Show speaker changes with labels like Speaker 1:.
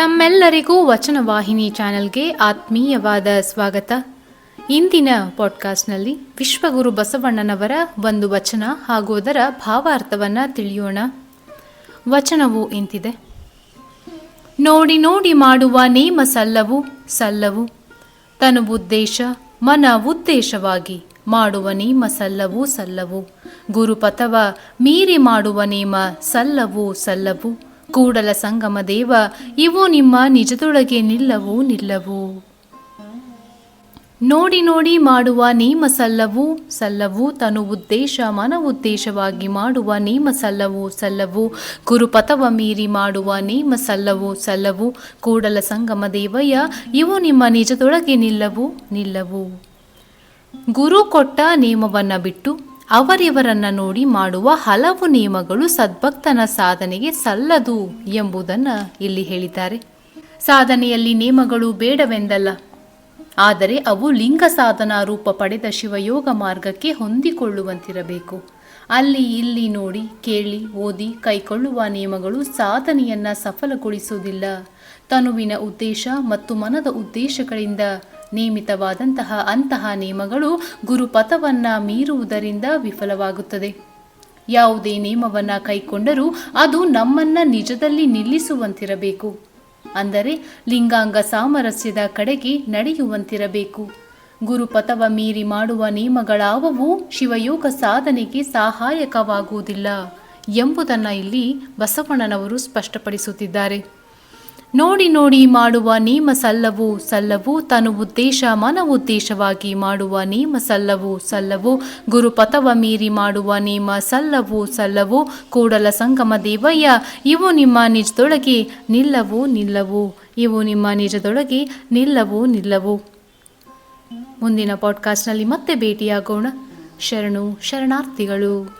Speaker 1: ತಮ್ಮೆಲ್ಲರಿಗೂ ವಚನವಾಹಿನಿ ಚಾನೆಲ್ಗೆ ಆತ್ಮೀಯವಾದ ಸ್ವಾಗತ. ಇಂದಿನ ಪಾಡ್ಕಾಸ್ಟ್ನಲ್ಲಿ ವಿಶ್ವಗುರು ಬಸವಣ್ಣನವರ ಒಂದು ವಚನ ಹಾಗೂ ಅದರ ಭಾವಾರ್ಥವನ್ನು ತಿಳಿಯೋಣ. ವಚನವು ಇಂತಿದೆ ನೋಡಿ ನೋಡಿ ಮಾಡುವ ನೇಮ ಸಲ್ಲವು ಸಲ್ಲವು. ತನು ಉದ್ದೇಶ, ಮನ ಉದ್ದೇಶವಾಗಿ ಮಾಡುವ ನೇಮ ಸಲ್ಲವು ಸಲ್ಲವು. ಗುರುಪಥವ ಮೀರಿ ಮಾಡುವ ನೇಮ ಸಲ್ಲವು ಸಲ್ಲವು. ಕೂಡಲ ಸಂಗಮ ದೇವ, ಇವು ನಿಮ್ಮ ನಿಜದೊಳಗೆ ನಿಲ್ಲವು ನಿಲ್ಲವು? ನೋಡಿ ನೋಡಿ ಮಾಡುವ ನೇಮ ಸಲ್ಲವು ಸಲ್ಲವು ತನು ಉದ್ದೇಶ, ಮನ ಉದ್ದೇಶವಾಗಿ ಮಾಡುವ ನೇಮ ಸಲ್ಲವು ಸಲ್ಲವು. ಗುರುಪಥವ ಮೀರಿ ಮಾಡುವ ನೇಮ ಸಲ್ಲವು ಸಲ್ಲವು. ಕೂಡಲ ಸಂಗಮ ದೇವಯ್ಯ, ಇವು ನಿಮ್ಮ ನಿಜದೊಳಗೆ ನಿಲ್ಲವು ನಿಲ್ಲವು. ಗುರು ಕೊಟ್ಟ ನೇಮವನ್ನು ಬಿಟ್ಟು ಅವರಿವರನ್ನ ನೋಡಿ ಮಾಡುವ ಹಲವು ನಿಯಮಗಳು ಸದ್ಭಕ್ತನ ಸಾಧನೆಗೆ ಸಲ್ಲದು ಎಂಬುದನ್ನು ಇಲ್ಲಿ ಹೇಳಿದ್ದಾರೆ. ಸಾಧನೆಯಲ್ಲಿ ನಿಯಮಗಳು ಬೇಡವೆಂದಲ್ಲ. ಆದರೆ ಅವು ಲಿಂಗ ಸಾಧನ ರೂಪ ಪಡೆದ ಶಿವಯೋಗ ಮಾರ್ಗಕ್ಕೆ ಹೊಂದಿಕೊಳ್ಳುವಂತಿರಬೇಕು. ಅಲ್ಲಿ ಇಲ್ಲಿ ನೋಡಿ, ಕೇಳಿ, ಓದಿ, ಕೈಕೊಳ್ಳುವ ನಿಯಮಗಳು ಸಾಧನೆಯನ್ನ ಸಫಲಗೊಳಿಸುವುದಿಲ್ಲ. ತನುವಿನ ಉದ್ದೇಶ ಮತ್ತು ಮನದ ಉದ್ದೇಶಗಳಿಂದ ನೇಮಿತವಾದಂತಹ ಅಂತಹ ನಿಯಮಗಳು ಗುರುಪಥವನ್ನ ಮೀರುವುದರಿಂದ ವಿಫಲವಾಗುತ್ತದೆ. ಯಾವುದೇ ನಿಯಮವನ್ನ ಕೈಕೊಂಡರೂ ಅದು ನಮ್ಮನ್ನ ನಿಜದಲ್ಲಿ ನಿಲ್ಲಿಸುವಂತಿರಬೇಕು. ಅಂದರೆ ಲಿಂಗಾಂಗ ಸಾಮರಸ್ಯದ ಕಡೆಗೆ ನಡೆಯುವಂತಿರಬೇಕು. ಗುರುಪಥವ ಮೀರಿ ಮಾಡುವ ನಿಯಮಗಳಾವವು ಶಿವಯೋಗ ಸಾಧನೆಗೆ ಸಹಾಯಕವಾಗುವುದಿಲ್ಲ ಎಂಬುದನ್ನು ಇಲ್ಲಿ ಬಸವಣ್ಣನವರು ಸ್ಪಷ್ಟಪಡಿಸುತ್ತಿದ್ದಾರೆ. ನೋಡಿ ನೋಡಿ ಮಾಡುವ ನೇಮ ಸಲ್ಲವು ಸಲ್ಲವು ತನು ಉದ್ದೇಶ ಮನ ಉದ್ದೇಶವಾಗಿ ಮಾಡುವ ನೇಮ ಸಲ್ಲವು ಸಲ್ಲವು ಗುರುಪಥವ ಮೀರಿ ಮಾಡುವ ನೇಮ ಸಲ್ಲವು ಸಲ್ಲವು ಕೂಡಲ ಸಂಗಮ ದೇವಯ್ಯ, ಇವು ನಿಮ್ಮ ನಿಜದೊಳಗೆ ನಿಲ್ಲವು ನಿಲ್ಲವು, ಇವು ನಿಮ್ಮ ನಿಜದೊಳಗೆ ನಿಲ್ಲವು ನಿಲ್ಲವು. ಮುಂದಿನ ಪಾಡ್ಕಾಸ್ಟ್ನಲ್ಲಿ ಮತ್ತೆ ಭೇಟಿಯಾಗೋಣ. ಶರಣು ಶರಣಾರ್ಥಿಗಳು.